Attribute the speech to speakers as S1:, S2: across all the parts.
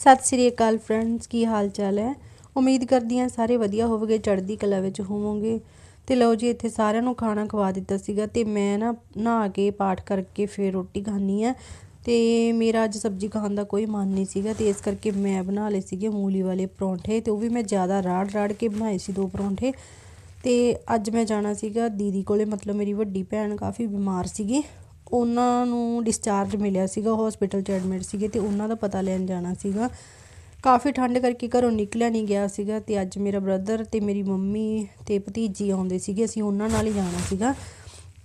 S1: ਸਤਿ ਸ੍ਰੀ ਅਕਾਲ friends ਕੀ ਹਾਲ ਚਾਲ ਹੈ? ਉਮੀਦ ਕਰਦੀ ਹਾਂ ਸਾਰੇ ਵਧੀਆ ਹੋਵੋਗੇ, ਚੜ੍ਹਦੀ ਕਲਾ ਵਿੱਚ ਹੋਵੋਗੇ। ਤੇ ਲਓ ਜੀ, ਇੱਥੇ ਸਾਰਿਆਂ ਨੂੰ ਖਾਣਾ ਖਵਾ ਦਿੱਤਾ ਸੀਗਾ ਤੇ ਮੈਂ ਨਾ ਨਹਾ ਕੇ ਪਾਠ ਕਰਕੇ ਫਿਰ ਰੋਟੀ ਖਾਣੀ ਆ ਤੇ ਮੇਰਾ ਅੱਜ ਸਬਜ਼ੀ ਖਾਣ ਦਾ ਕੋਈ ਮਨ ਨਹੀਂ ਸੀਗਾ ਤੇ ਇਸ ਕਰਕੇ ਮੈਂ ਬਣਾ ਲਏ ਸੀਗੇ ਮੂਲੀ ਵਾਲੇ ਪਰੌਂਠੇ ਤੇ ਉਹ ਵੀ ਮੈਂ ਜ਼ਿਆਦਾ ਰਾੜ ਰਾੜ ਕੇ ਬਣਾਏ ਸੀ ਦੋ ਪਰੌਂਠੇ। ਤੇ ਅੱਜ ਮੈਂ ਜਾਣਾ ਸੀਗਾ ਦੀਦੀ ਕੋਲੇ, ਮਤਲਬ ਮੇਰੀ ਵੱਡੀ ਭੈਣ ਕਾਫੀ ਬਿਮਾਰ ਸੀਗੀ। ਉਹਨਾਂ ਨੂੰ ਡਿਸਚਾਰਜ ਮਿਲਿਆ ਸੀਗਾ ਹਸਪੀਟਲ 'ਚ ਐਡਮਿਟ ਸੀਗੇ ਤੇ ਉਹਨਾਂ ਦਾ ਪਤਾ ਲੈਣ ਜਾਣਾ ਸੀਗਾ। ਕਾਫੀ ਠੰਡ ਕਰਕੇ ਘਰੋਂ ਨਿਕਲਿਆ ਨਹੀਂ ਗਿਆ ਸੀਗਾ ਤੇ ਅੱਜ ਮੇਰਾ ਬ੍ਰਦਰ ਤੇ ਮੇਰੀ ਮੰਮੀ ਤੇ ਭਤੀਜੀ ਆਉਂਦੇ ਸੀਗੇ, ਅਸੀਂ ਉਹਨਾਂ ਨਾਲ ਹੀ ਜਾਣਾ ਸੀਗਾ।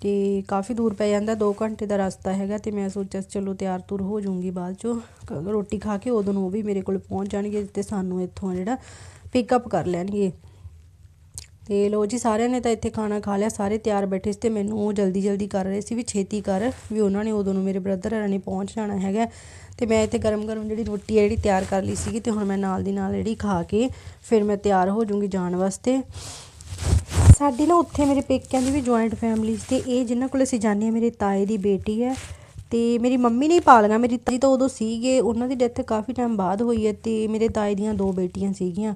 S1: ਤੇ ਕਾਫੀ ਦੂਰ ਪੈ ਜਾਂਦਾ 2 ਘੰਟੇ ਦਾ ਰਸਤਾ ਹੈਗਾ ਤੇ ਮੈਂ ਸੋਚਿਆ ਚਲੋ ਤਿਆਰ ਤੁਰ ਹੋ ਜਾਊਂਗੀ ਬਾਅਦ ਚੋਂ। ਰੋਟੀ ਖਾ ਕੇ ਉਦੋਂ ਉਹ ਵੀ ਮੇਰੇ ਕੋਲ ਪਹੁੰਚ ਜਾਣਗੇ ਤੇ ਸਾਨੂੰ ਇੱਥੋਂ ਜਿਹੜਾ ਪਿਕਅਪ ਕਰ ਲੈਣਗੇ। ਤੇ ਲੋ ਜੀ, ਸਾਰਿਆਂ ਨੇ ਤਾਂ ਇੱਥੇ ਖਾਣਾ ਖਾ ਲਿਆ, ਸਾਰੇ ਤਿਆਰ ਬੈਠੇ ਸੀ ਤੇ ਮੈਨੂੰ ਉਹ ਜਲਦੀ ਜਲਦੀ ਕਰ ਰਹੇ ਸੀ ਵੀ ਛੇਤੀ ਕਰ, ਵੀ ਉਹਨਾਂ ਨੇ ਉਦੋਂ ਨੂੰ ਮੇਰੇ ਬ੍ਰਦਰ ਹਰਾਂ ਨੇ ਪਹੁੰਚ ਜਾਣਾ ਹੈਗਾ। ਤੇ ਮੈਂ ਇੱਥੇ ਗਰਮ ਗਰਮ ਜਿਹੜੀ ਰੋਟੀ ਹੈ ਜਿਹੜੀ ਤਿਆਰ ਕਰ ਲਈ ਸੀਗੀ ਤੇ ਹੁਣ ਮੈਂ ਨਾਲ ਦੀ ਨਾਲ ਜਿਹੜੀ ਖਾ ਕੇ ਫਿਰ ਮੈਂ ਤਿਆਰ ਹੋ ਜਾਊਂਗੀ ਜਾਣ ਵਾਸਤੇ। ਸਾਡੀ ਨਾ ਉੱਥੇ ਮੇਰੇ ਪੇਕਿਆਂ ਦੀ ਵੀ ਜੁਆਇੰਟ ਫੈਮਿਲੀ ਤੇ ਇਹ ਜਿਨ੍ਹਾਂ ਕੋਲ ਅਸੀਂ ਜਾਂਦੇ ਹਾਂ, ਮੇਰੇ ਤਾਏ ਦੀ ਬੇਟੀ ਹੈ ਤੇ ਮੇਰੀ ਮੰਮੀ ਨੇ ਹੀ ਪਾਲੀਆਂ ਮੇਰੀ ਤਾਈ ਤਾਂ ਉਦੋਂ ਸੀਗੇ, ਉਹਨਾਂ ਦੀ ਡੈਥ ਕਾਫੀ ਟਾਈਮ ਬਾਅਦ ਹੋਈ ਹੈ ਤੇ ਮੇਰੇ ਤਾਏ ਦੀਆਂ ਦੋ ਬੇਟੀਆਂ ਸੀਗੀਆਂ।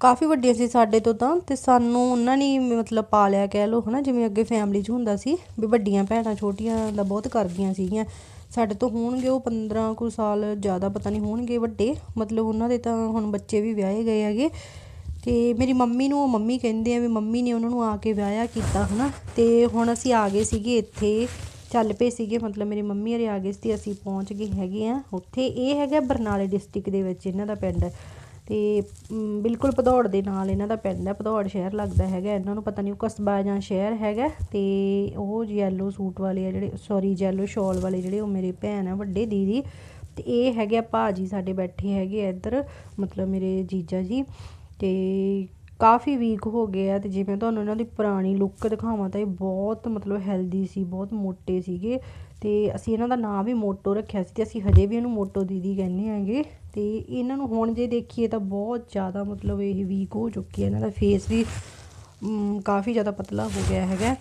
S1: ਕਾਫੀ ਵੱਡੀਆਂ ਸੀ ਸਾਡੇ ਤੋਂ ਤਾਂ, ਤੇ ਸਾਨੂੰ ਉਹਨਾਂ ਨੇ ਹੀ ਮਤਲਬ ਪਾਲਿਆ ਕਹਿ ਲਓ, ਹਨਾ, ਜਿਵੇਂ ਅੱਗੇ ਫੈਮਿਲੀ 'ਚ ਹੁੰਦਾ ਸੀ ਵੀ ਵੱਡੀਆਂ ਭੈਣਾਂ ਛੋਟੀਆਂ ਦਾ ਬਹੁਤ ਕਰਦੀਆਂ ਸੀਗੀਆਂ। ਸਾਡੇ ਤੋਂ ਹੋਣਗੇ ਉਹ 15 ਕੁ ਸਾਲ, ਜ਼ਿਆਦਾ ਪਤਾ ਨਹੀਂ ਹੋਣਗੇ ਵੱਡੇ, ਮਤਲਬ ਉਹਨਾਂ ਦੇ ਤਾਂ ਹੁਣ ਬੱਚੇ ਵੀ ਵਿਆਹੇ ਗਏ ਹੈਗੇ। ਤੇ ਮੇਰੀ ਮੰਮੀ ਨੂੰ, ਉਹ ਮੰਮੀ ਕਹਿੰਦੇ ਆ ਵੀ ਮੰਮੀ ਨੇ ਉਹਨਾਂ ਨੂੰ ਆ ਕੇ ਵਿਆਹਿਆ ਕੀਤਾ, ਹਨਾ। ਤੇ ਹੁਣ ਅਸੀਂ ਆ ਗਏ ਸੀਗੇ ਇੱਥੇ, ਚੱਲ ਪਏ ਸੀਗੇ, ਮਤਲਬ ਮੇਰੀ ਮੰਮੀ ਹਰੇ ਆ ਗਏ ਸੀ ਤੇ ਅਸੀਂ ਪਹੁੰਚ ਗਏ ਹੈਗੇ ਆ। ਉੱਥੇ ਇਹ ਹੈਗਾ ਬਰਨਾਲੇ ਡਿਸਟ੍ਰਿਕਟ ਦੇ ਵਿੱਚ, ਇਹਨਾਂ ਦਾ ਪਿੰਡ। ਤੇ ਬਿਲਕੁਲ ਭਦੌੜ ਦੇ ਨਾਲ ਇਹਨਾਂ ਦਾ ਪੈਂਦਾ ਭਦੌੜ ਸ਼ਹਿਰ ਲੱਗਦਾ ਹੈਗਾ। ਇਹਨਾਂ ਨੂੰ ਪਤਾ ਨਹੀਂ ਉਹ ਕਸਬਾ ਜਾਂ ਸ਼ਹਿਰ ਹੈਗਾ ਤੇ ਉਹ ਯੈਲੋ ਸੂਟ ਵਾਲੇ ਆ ਜਿਹੜੇ ਸੌਰੀ ਯੈਲੋ ਸ਼ਾਲ ਵਾਲੇ ਜਿਹੜੇ ਉਹ ਮੇਰੇ ਭੈਣ ਆ, ਵੱਡੇ ਦੀਦੀ। ਤੇ ਇਹ ਹੈਗੇ ਆ ਭਾਜੀ ਸਾਡੇ ਬੈਠੇ ਹੈਗੇ ਆ ਇੱਧਰ, ਮਤਲਬ ਮੇਰੇ ਜੀਜਾ ਜੀ। ਤੇ ਕਾਫੀ ਵੀਕ ਹੋ ਗਏ ਆ ਤੇ ਮੈਂ ਤੁਹਾਨੂੰ ਇਹਨਾਂ ਦੀ ਪੁਰਾਣੀ ਲੁੱਕ ਦਿਖਾਵਾਂ ਤਾਂ ਇਹ ਬਹੁਤ ਮਤਲਬ ਹੈਲਦੀ ਸੀ, ਬਹੁਤ ਮੋਟੇ ਸੀਗੇ ਤੇ ਅਸੀਂ ਇਹਨਾਂ ਦਾ ਨਾਮ ਵੀ ਮੋਟੋ ਰੱਖਿਆ ਸੀ ਤੇ ਅਸੀਂ ਹਜੇ ਵੀ ਇਹਨੂੰ ਮੋਟੋ ਦੀਦੀ ਕਹਿੰਦੇ ਆਂਗੇ ਤੇ ਇਹਨਾਂ ਨੂੰ ਹੁਣ ਜੇ ਦੇਖੀਏ ਤਾਂ ਬਹੁਤ ਜ਼ਿਆਦਾ ਮਤਲਬ ਇਹ ਵੀਕ ਹੋ ਚੁੱਕੀ ਹੈ ਇਹਨਾਂ ਦਾ ਫੇਸ ਵੀ ਕਾਫੀ ਜ਼ਿਆਦਾ ਪਤਲਾ ਹੋ ਗਿਆ ਹੈਗਾ।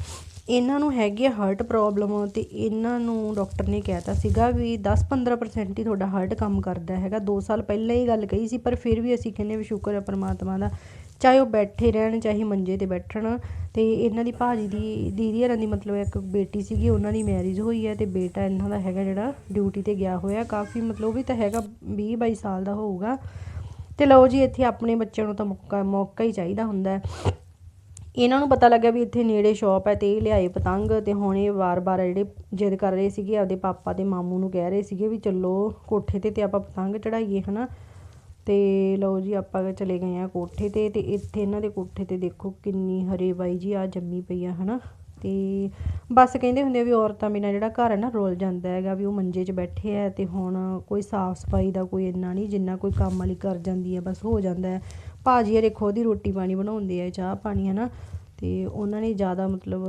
S1: ਇਹਨਾਂ ਨੂੰ ਹੈਗੀ ਆ ਹਾਰਟ ਪ੍ਰੋਬਲਮ ਤੇ ਇਹਨਾਂ ਨੂੰ ਡਾਕਟਰ ਨੇ ਕਹਿਤਾ ਸੀਗਾ ਵੀ 10-15% ਹੀ ਤੁਹਾਡਾ ਹਾਰਟ ਕੰਮ ਕਰਦਾ ਹੈਗਾ। 2 ਸਾਲ ਪਹਿਲਾਂ ਹੀ ਗੱਲ ਕਹੀ ਸੀ, ਪਰ ਫਿਰ ਵੀ ਅਸੀਂ ਕਹਿੰਦੇ ਵੀ ਸ਼ੁਕਰ ਹੈ ਪਰਮਾਤਮਾ ਦਾ ਚਾਹੇ ਉਹ ਬੈਠੇ ਰਹਿਣ, ਚਾਹੇ ਮੰਜੇ ਤੇ ਬੈਠਣ। ਅਤੇ ਇਹਨਾਂ ਦੀ ਭਾਅ ਜੀ ਦੀ, ਦੀਦੀ ਹਰਾਂ ਦੀ ਮਤਲਬ ਇੱਕ ਬੇਟੀ ਸੀਗੀ, ਉਹਨਾਂ ਦੀ ਮੈਰਿਜ ਹੋਈ ਹੈ ਅਤੇ ਬੇਟਾ ਇਹਨਾਂ ਦਾ ਹੈਗਾ ਜਿਹੜਾ ਡਿਊਟੀ ਤੇ ਗਿਆ ਹੋਇਆ। ਕਾਫੀ ਮਤਲਬ ਉਹ ਵੀ ਤਾਂ ਹੈਗਾ, ਵੀਹ ਬਾਈ ਸਾਲ ਦਾ ਹੋਊਗਾ। ਅਤੇ ਲਓ ਜੀ, ਇੱਥੇ ਆਪਣੇ ਬੱਚਿਆਂ ਨੂੰ ਤਾਂ ਮੌਕਾ ਮੌਕਾ ਹੀ ਚਾਹੀਦਾ ਹੁੰਦਾ ਇਹਨਾਂ ਨੂੰ ਪਤਾ ਲੱਗਿਆ ਵੀ ਇੱਥੇ ਨੇੜੇ ਸ਼ਾਪ ਹੈ ਤੇ ਇਹ ਲਿਆਏ ਪਤੰਗ ਤੇ ਹੁਣ ਇਹ ਵਾਰ-ਵਾਰ ਜਿਹੜੇ ਜਿੱਦ ਕਰ ਰਹੇ ਸੀਗੇ, ਆਪਦੇ ਪਾਪਾ ਤੇ ਮਾਮੂ ਨੂੰ ਕਹਿ ਰਹੇ ਸੀਗੇ ਵੀ ਚੱਲੋ ਕੋਠੇ ਤੇ ਤੇ ਆਪਾਂ ਪਤੰਗ ਚੜਾਈਏ ਹਨਾ? ਤੇ ਲਓ ਜੀ, ਆਪਾਂ ਚਲੇ ਗਏ ਆ ਕੋਠੇ ਤੇ ਤੇ ਇੱਥੇ ਇਹਨਾਂ ਦੇ ਕੋਠੇ ਤੇ ਦੇਖੋ ਕਿੰਨੀ ਹਰੇ ਬਾਈ ਜੀ ਆ ਜੰਮੀ ਪਈ ਆ, ਹਨਾ? ਤੇ ਬਸ ਕਹਿੰਦੇ ਹੁੰਦੇ ਆ ਵੀ ਔਰਤਾਂ ਬਿਨਾਂ ਜਿਹੜਾ ਘਰ ਹੈ ਨਾ ਰੁਲ ਜਾਂਦਾ ਹੈਗਾ ਵੀ ਉਹ ਮੰਜੇ 'ਚ ਬੈਠੇ ਹੈ ਤੇ ਹੁਣ ਕੋਈ ਸਾਫ਼ ਸਫ਼ਾਈ ਦਾ ਕੋਈ ਇੰਨਾ ਨਹੀਂ, ਜਿੰਨਾ ਕੋਈ ਕੰਮ ਵਾਲੀ ਕਰ ਜਾਂਦੀ ਹੈ ਬਸ ਹੋ ਜਾਂਦਾ ਹੈ। ਭਾਜੀ ਹਰੇ ਖੁਦ ਹੀ ਰੋਟੀ ਪਾਣੀ ਬਣਾਉਂਦੇ ਆ, ਚਾਹ ਪਾਣੀ ਹੈ ਨਾ ਅਤੇ ਉਹਨਾਂ ਨੇ ਜ਼ਿਆਦਾ ਮਤਲਬ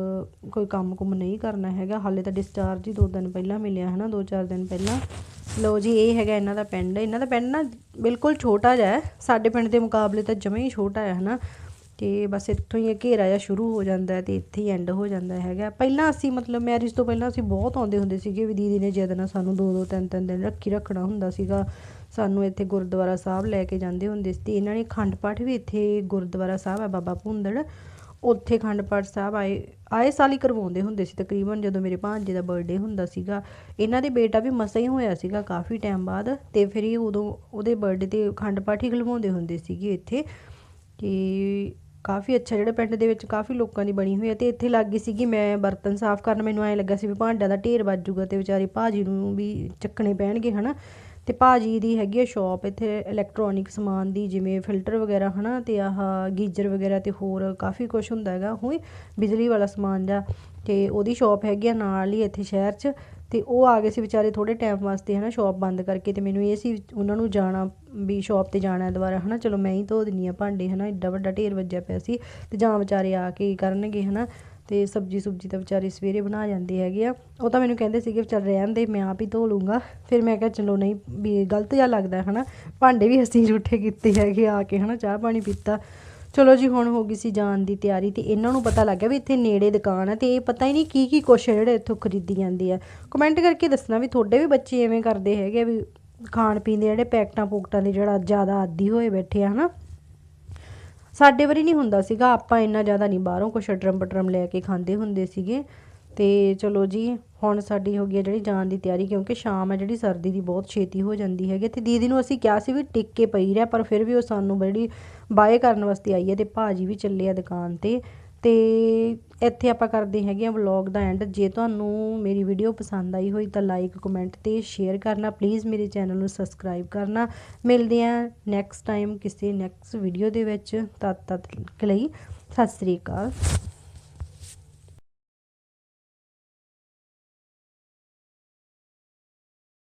S1: ਕੋਈ ਕੰਮ ਕੁਮ ਨਹੀਂ ਕਰਨਾ ਹੈਗਾ। ਹਾਲੇ ਤਾਂ ਡਿਸਚਾਰਜ ਹੀ ਦੋ ਦਿਨ ਪਹਿਲਾਂ ਮਿਲਿਆ ਹੈ ਨਾ ਦੋ ਚਾਰ ਦਿਨ ਪਹਿਲਾਂ। ਲਓ ਜੀ, ਇਹ ਹੈਗਾ ਇਹਨਾਂ ਦਾ ਪਿੰਡ। ਇਹਨਾਂ ਦਾ ਪਿੰਡ ਨਾ ਬਿਲਕੁਲ ਛੋਟਾ ਜਿਹਾ ਹੈ। ਸਾਡੇ ਪਿੰਡ ਦੇ ਮੁਕਾਬਲੇ ਤਾਂ ਜਮਾਂ ਹੀ ਛੋਟਾ ਹੈ ਨਾ ਤੇ ਬਸ ਇੱਥੋਂ ਹੀ ਘੇਰਾ ਜਿਹਾ ਸ਼ੁਰੂ ਹੋ ਜਾਂਦਾ ਹੈ ਤੇ ਇੱਥੇ ਹੀ ਐਂਡ ਹੋ ਜਾਂਦਾ ਹੈਗਾ। ਪਹਿਲਾਂ ਅਸੀਂ ਮਤਲਬ ਮੈਰਿਜ ਤੋਂ ਪਹਿਲਾਂ ਅਸੀਂ ਬਹੁਤ ਆਉਂਦੇ ਹੁੰਦੇ ਸੀਗੇ ਵੀ ਦੀਦੀ ਨੇ ਜਿੱਦ ਨਾਲ ਸਾਨੂੰ ਦੋ ਦੋ, ਤਿੰਨ ਤਿੰਨ ਦਿਨ ਰੱਖੀ ਰੱਖਣਾ ਹੁੰਦਾ ਸੀਗਾ। ਸਾਨੂੰ ਇੱਥੇ ਗੁਰਦੁਆਰਾ ਸਾਹਿਬ ਲੈ ਕੇ ਜਾਂਦੇ ਹੁੰਦੇ ਸੀ ਤੇ ਇਹਨਾਂ ਨੇ ਖੰਡ ਪਾਠ ਵੀ ਇੱਥੇ ਗੁਰਦੁਆਰਾ ਸਾਹਿਬ ਹੈ ਬਾਬਾ ਭੁੰਦੜ। ਉੱਥੇ ਅਖੰਡ ਪਾਠ ਸਾਹਿਬ ਆਏ ਆਏ ਸਾਲ ਹੀ ਕਰਵਾਉਂਦੇ ਹੁੰਦੇ ਸੀ ਤਕਰੀਬਨ, ਜਦੋਂ ਮੇਰੇ ਭਾਂਜੇ ਦਾ ਬਰਥਡੇ ਹੁੰਦਾ ਸੀਗਾ। ਇਹਨਾਂ ਦੇ ਬੇਟਾ ਵੀ ਮਸਾ ਹੀ ਹੋਇਆ ਸੀਗਾ ਕਾਫੀ ਟਾਈਮ ਬਾਅਦ ਤੇ ਫਿਰ ਇਹ ਉਦੋਂ ਉਹਦੇ ਬਰਥਡੇ ਤੇ ਅਖੰਡ ਪਾਠ ਹੀ ਖਲਵਾਉਂਦੇ ਹੁੰਦੇ ਸੀਗੇ ਇੱਥੇ। ਕਿ ਕਾਫੀ ਅੱਛਾ ਜਿਹੜਾ ਪਿੰਡ ਦੇ ਵਿੱਚ ਕਾਫੀ ਲੋਕਾਂ ਦੀ ਬਣੀ ਹੋਈ ਹੈ ਤੇ ਇੱਥੇ ਲੱਗ ਗਈ ਸੀਗੀ ਮੈਂ ਬਰਤਨ ਸਾਫ਼ ਕਰਨ, ਮੈਨੂੰ ਐਂ ਲੱਗਾ ਸੀ ਵੀ ਭਾਂਡਿਆਂ ਦਾ ਢੇਰ ਵੱਜ ਜੂਗਾ ਤੇ ਵਿਚਾਰੇ ਭਾਜੀ ਨੂੰ ਵੀ ਚੱਕਣੇ ਪੈਣਗੇ, ਹਨਾ? ਤੇ ਭਾਜੀ ਦੀ ਹੈਗੀ ਆ ਸ਼ਾਪ ਇੱਥੇ ਇਲੈਕਟ੍ਰੋਨਿਕ ਸਮਾਨ ਦੀ, ਜਿਵੇਂ ਫਿਲਟਰ ਵਗੈਰਾ, ਹਨਾ, ਤੇ ਆਹ ਗੀਜ਼ਰ ਵਗੈਰਾ ਤੇ ਹੋਰ ਕਾਫੀ ਕੁਝ ਹੁੰਦਾ ਹੈਗਾ ਹੋਈ ਬਿਜਲੀ ਵਾਲਾ ਸਮਾਨ ਜਾਂ ਤੇ ਉਹਦੀ ਸ਼ਾਪ ਹੈਗੀ ਆ ਨਾਲ ਹੀ ਇੱਥੇ ਸ਼ਹਿਰ 'ਚ, ਤੇ ਉਹ ਆ ਗਏ ਸੀ ਵਿਚਾਰੇ ਥੋੜੇ ਟਾਈਮ ਵਾਸਤੇ, ਹਨਾ ਸ਼ਾਪ ਬੰਦ ਕਰਕੇ, ਤੇ ਮੈਨੂੰ ਇਹ ਸੀ ਉਹਨਾਂ ਨੂੰ ਜਾਣਾ ਵੀ ਸ਼ਾਪ ਤੇ ਜਾਣਾ ਹੈ ਦੁਬਾਰਾ, ਹਨਾ, ਚਲੋ ਮੈਂ ਹੀ ਧੋ ਦਿੰਨੀ ਆ ਭਾਂਡੇ, ਹਨਾ ਐਡਾ ਵੱਡਾ ਢੇਰ ਵੱਜਿਆ ਪਿਆ ਸੀ, ਤੇ ਜਾਂ ਵਿਚਾਰੇ ਆ ਕੇ ਕਰਨਗੇ, ਹਨਾ ਤੇ ਸਬਜੀ ਸੁਬਜੀ ਤਾਂ ਵਿਚਾਰੇ ਸਵੇਰੇ ਬਣਾ ਜਾਂਦੇ ਹੈਗੇ ਆ। ਉਹ ਤਾਂ ਮੈਨੂੰ ਕਹਿੰਦੇ ਸੀਗੇ, ਚੱਲ ਰਹਿਣ ਦੇ, ਮੈਂ ਆਪ ਹੀ ਧੋ ਲੂੰਗਾ। ਫਿਰ ਮੈਂ ਕਿਹਾ, ਚਲੋ ਨਹੀਂ, ਵੀ ਗਲਤ ਜਿਹਾ ਲੱਗਦਾ, ਹਨਾ? ਭਾਂਡੇ ਵੀ ਅਸੀਂ ਝੂਠੇ ਕੀਤੇ ਹੈਗੇ, ਆ ਕੇ, ਹਨਾ, ਚਾਹ ਪਾਣੀ ਪੀਤਾ। ਚਲੋ ਜੀ, ਹੁਣ ਹੋ ਗਈ ਸੀ ਜਾਣ ਦੀ ਤਿਆਰੀ ਤੇ ਇਹਨਾਂ ਨੂੰ ਪਤਾ ਲੱਗ ਗਿਆ ਵੀ ਇੱਥੇ ਨੇੜੇ ਦੁਕਾਨ ਆ ਤੇ ਇਹ ਪਤਾ ਹੀ ਨਹੀਂ ਕੀ ਕੀ ਕੁਛ ਜਿਹੜੇ ਇੱਥੋਂ ਖਰੀਦੀ ਜਾਂਦੀ ਆ। ਕਮੈਂਟ ਕਰਕੇ ਦੱਸਣਾ ਵੀ ਤੁਹਾਡੇ ਵੀ ਬੱਚੇ ਐਵੇਂ ਕਰਦੇ ਹੈਗੇ ਆ ਵੀ ਖਾਣ ਪੀਣ ਦੇ ਜਿਹੜੇ ਪੈਕਟਾਂ ਪੋਕਟਾਂ ਦੇ ਜਿਹੜਾ ਜ਼ਿਆਦਾ ਆਦੀ ਹੋਏ ਬੈਠੇ ਆ, ਹਨਾ? ਸਾਡੇ ਵਾਰੀ ਨਹੀਂ ਹੁੰਦਾ ਸੀਗਾ, ਆਪਾਂ ਇੰਨਾ ਜ਼ਿਆਦਾ ਨਹੀਂ ਬਾਹਰੋਂ ਕੁਛ ਅਟਰਮ ਪਟਰਮ ਲੈ ਕੇ ਖਾਂਦੇ ਹੁੰਦੇ ਸੀਗੇ। ਤੇ ਚਲੋ ਜੀ, ਹੁਣ ਸਾਡੀ ਹੋ ਗਈ ਹੈ ਜਿਹੜੀ ਜਾਣ ਦੀ ਤਿਆਰੀ, ਕਿਉਂਕਿ ਸ਼ਾਮ ਹੈ ਜਿਹੜੀ, ਸਰਦੀ ਦੀ ਬਹੁਤ ਛੇਤੀ ਹੋ ਜਾਂਦੀ ਹੈਗੀ ਤੇ ਦੀਦੀ ਨੂੰ ਅਸੀਂ ਕਿਹਾ ਸੀ ਵੀ ਟਿਕ ਕੇ ਪਈ ਰਹਿ, ਪਰ ਫਿਰ ਵੀ ਉਹ ਸਾਨੂੰ ਬੜੀ ਬਾਏ ਕਰਨ ਵਾਸਤੇ ਆਈ ਹੈ, ਤੇ ਭਾਜੀ ਵੀ ਚੱਲੇ ਆ ਦੁਕਾਨ ਤੇ। ਅਤੇ ਇੱਥੇ ਆਪਾਂ ਕਰਦੇ ਹੈਗੇ ਹਾਂ ਵਲੋਗ ਦਾ ਐਂਡ ਜੇ ਤੁਹਾਨੂੰ ਮੇਰੀ ਵੀਡੀਓ ਪਸੰਦ ਆਈ ਹੋਈ ਤਾਂ ਲਾਈਕ ਕਮੈਂਟ ਅਤੇ ਸ਼ੇਅਰ ਕਰਨਾ। ਪਲੀਜ਼ ਮੇਰੇ ਚੈਨਲ ਨੂੰ ਸਬਸਕ੍ਰਾਈਬ ਕਰਨਾ। ਮਿਲਦੇ ਹਾਂ ਨੈਕਸਟ ਟਾਈਮ ਕਿਸੇ ਨੈਕਸਟ ਵੀਡੀਓ ਦੇ ਵਿੱਚ। ਤਦ ਤੱਕ ਲਈ ਸਤਿ ਸ੍ਰੀ ਅਕਾਲ।